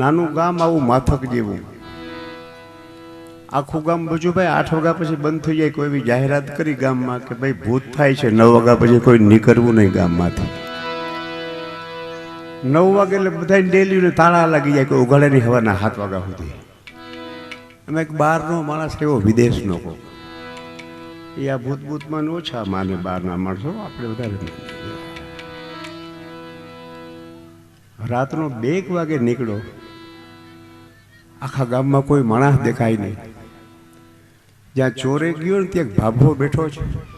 નાનું ગામ આવું માથક જેવું. આખું ગામ ભાઈ આઠ વાગ્યા પછી બંધ થઈ જાય, કોઈ એવી જાહેરાત કરી ગામમાં કે ભાઈ ભૂત થાય છે, નવ વાગ્યા પછી કોઈ નીકળવું નહીં ગામમાંથી. નવ વાગે એટલે બધા ડેલીને તાળા લાગી જાય કોઈ ઉઘાડે નહીં હવાના સાત વાગ્યા સુધી. અમે એક બહારનો માણસ એવો વિદેશનો કહો એ આ ભૂત ભૂતમાં ઓછા માને બહારના માણસો, આપણે વધારે રાતનો બે એક વાગે નીકળો. આખા ગામમાં કોઈ માણસ દેખાય નહીં. જ્યાં ચોરે ગયો ને ત્યાં ભાભો બેઠો છે.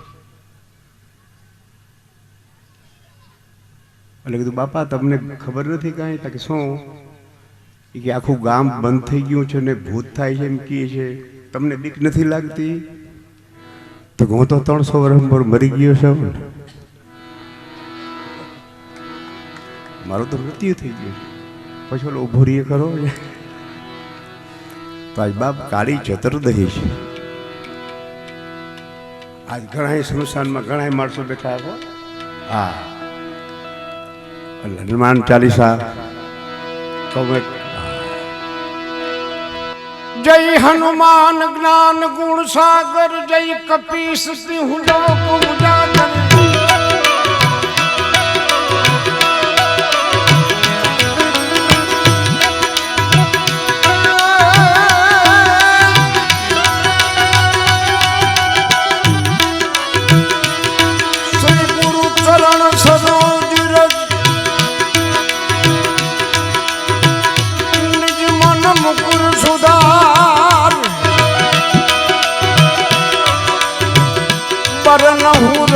એટલે કીધું, બાપા, તમને ખબર નથી કાંઈ? તો કે, શું? કે, આખું ગામ બંધ થઈ ગયું છે ને ભૂત થાય છે એમ કહે છે. તમને બીક નથી લાગતી? તો હું તો ત્રણસો વર્ષ પર મરી ગયો છું. મારું તો મૃત્યુ થઈ ગયું. પછી ઓલો ઊભો રહીએ કરો તો આજ બાપ કાળી ચતુર્દહી છે. આજ ઘણા સ્મશાનમાં ઘણા માણસો બેઠા હતા હા. હનુમાન ચાલીસા. કમે જય હનુમાન જ્ઞાન ગુણ સાગર, જય કપીશ સિંહ લોક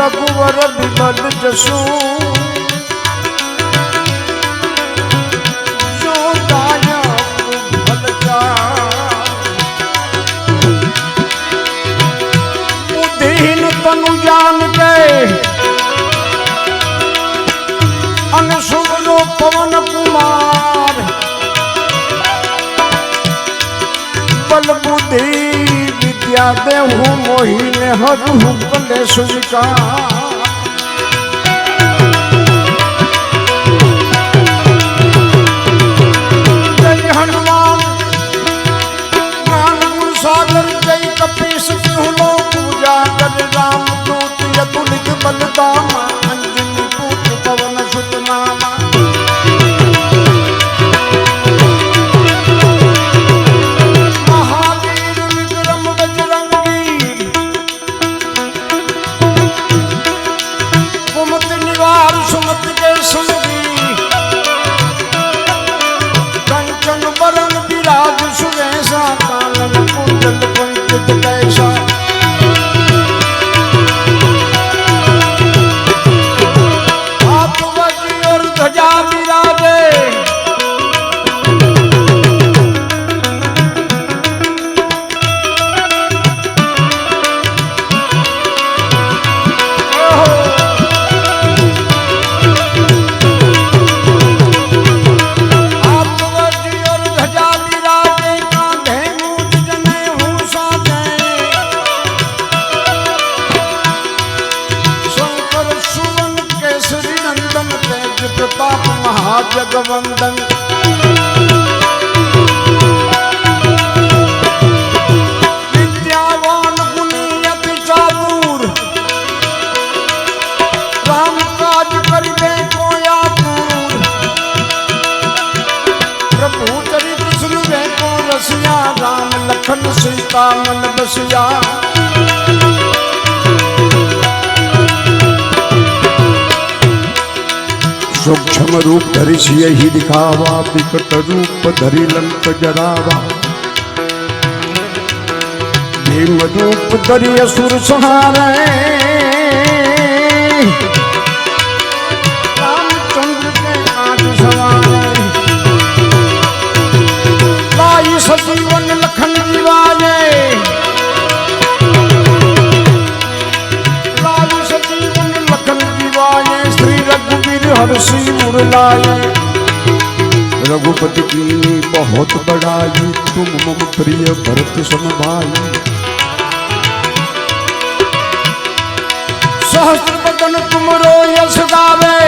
રઘુવર બિબલ જસુ જો દાયક ભલકા બુદ્ધિહીન તનુ જાન કે અને સુમનો પવન કુમાર બલ બુદ્ધિ વિદ્યા દેહુ મોહીને હરહુ કલે સુજકા જય હનુમાન સાગર જય 感受 तेज प्रताप महाजगवंदन विद्यावान गुणी अति चातुर राम काज करिबे कोया दूर प्रभु चरित सुनबे को रसिया राम लखन सीता मन बसिया સૂક્ષ્મ રૂપ ધરી સિંહ હી દિખાવા વિકટ રૂપ ધરી લંક જરાવા ભીમ રૂપ ધરી અસુર સંહારે लाई रघुपति की बहुत बड़ाई तुम मम प्रिय भरत समभाई सहस्र बदन तुमरो यश गावे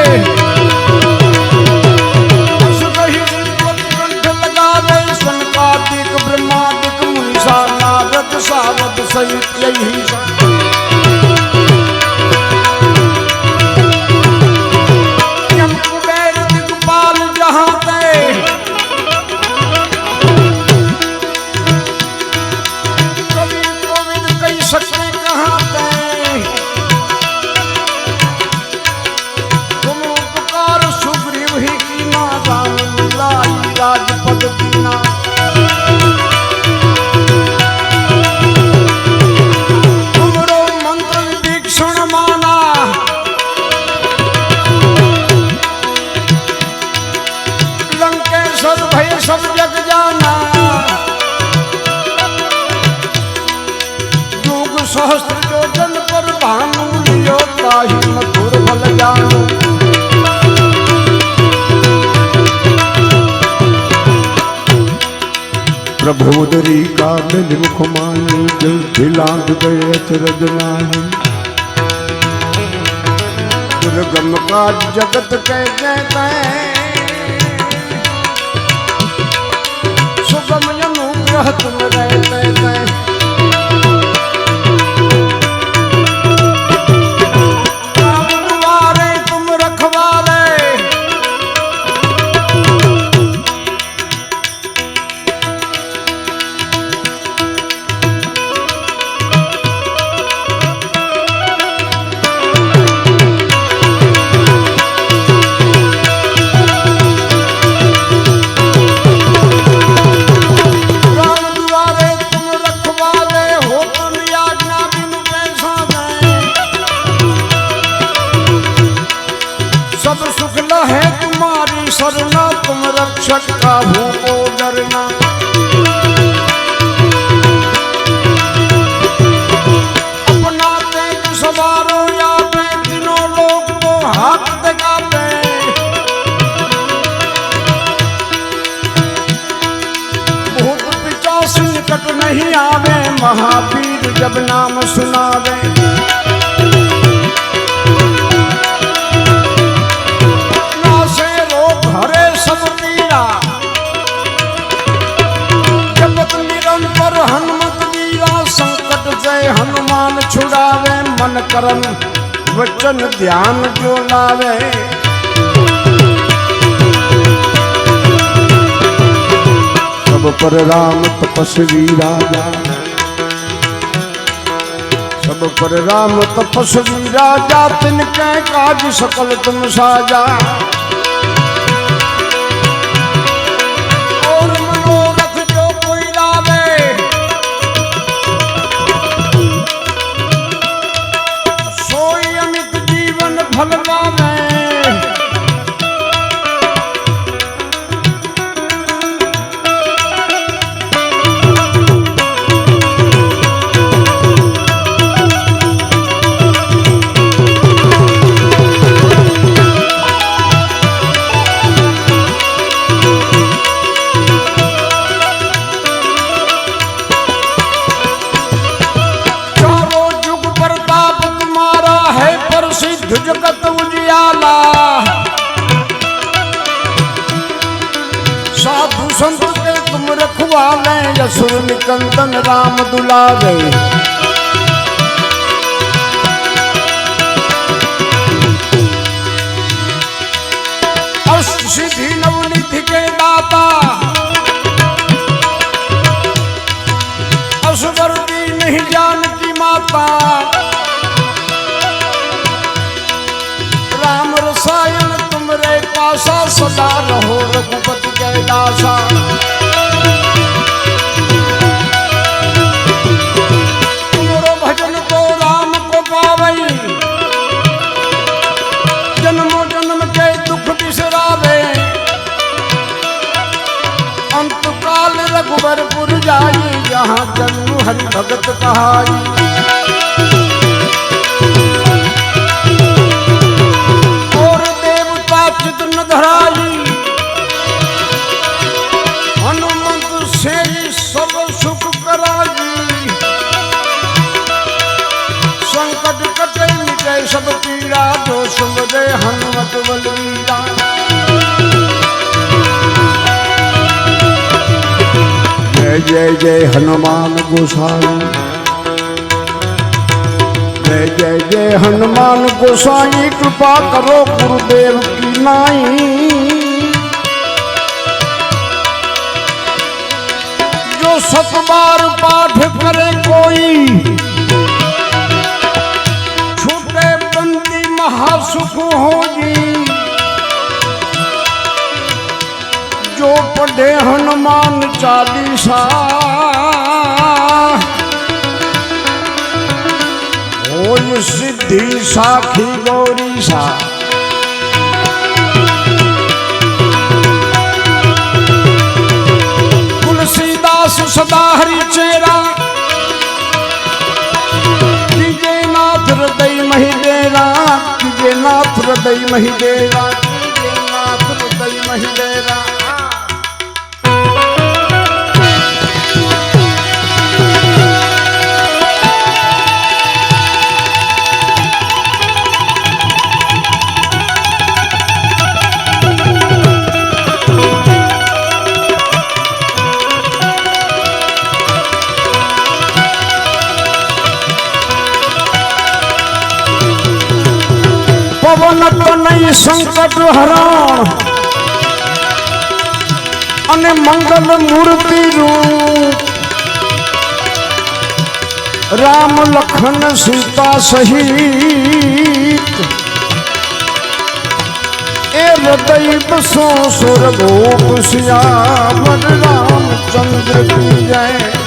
ब्रह्मादिक मुनिषा नारद सारद सहित यही દ્રૌદરી કાબલ મુખમાની દિલથી લાંગ ગયે ચરદનાની દુર્ગમ કા જગત કહે કહેતા સુગમ જનુ ગ્રહ તુમ રહે जब नाम सुनावे नासे रोग हरे सब पीरा जगत निरंतर हनुमत वीरा संकट से हनुमान छुड़ावे मन करम वचन ध्यान जो लावे सब पर राम तपस्वी राजा सब पर राम तपस्वी राजा तिनके काज सकल तुम साजा કંતન રામ દુલાવે સિદ્ધિ નવનિધિ કે દાતા. અસવર્તી નહીં જાનકી માતા. રામ રસાયણ તુમરે પાસા સદા રહો રઘુપતિ કૈલાસા ભગત કહાઈ જય જય હનુમાન ગોસાઈ. જય જય જય હનુમાન ગોસાઈ, કૃપા કરો ગુરુદેવ કી નાઈ. જો સતબાર પાઠ કરે કોઈ દીધી સાખી ગોરી સા તુલસીદાસ સદા હરી ચેરા વિજયનાથ હૃદય મહી દેરા વિજયનાથ હૃદય મહી દેરા સંકટ હરણ. અને મંગલ મૂર્તિ રામ લખન સીતા સહિત. એ હૃદય બસો સુર ગોપ શ્યામ રામચંદ્ર જય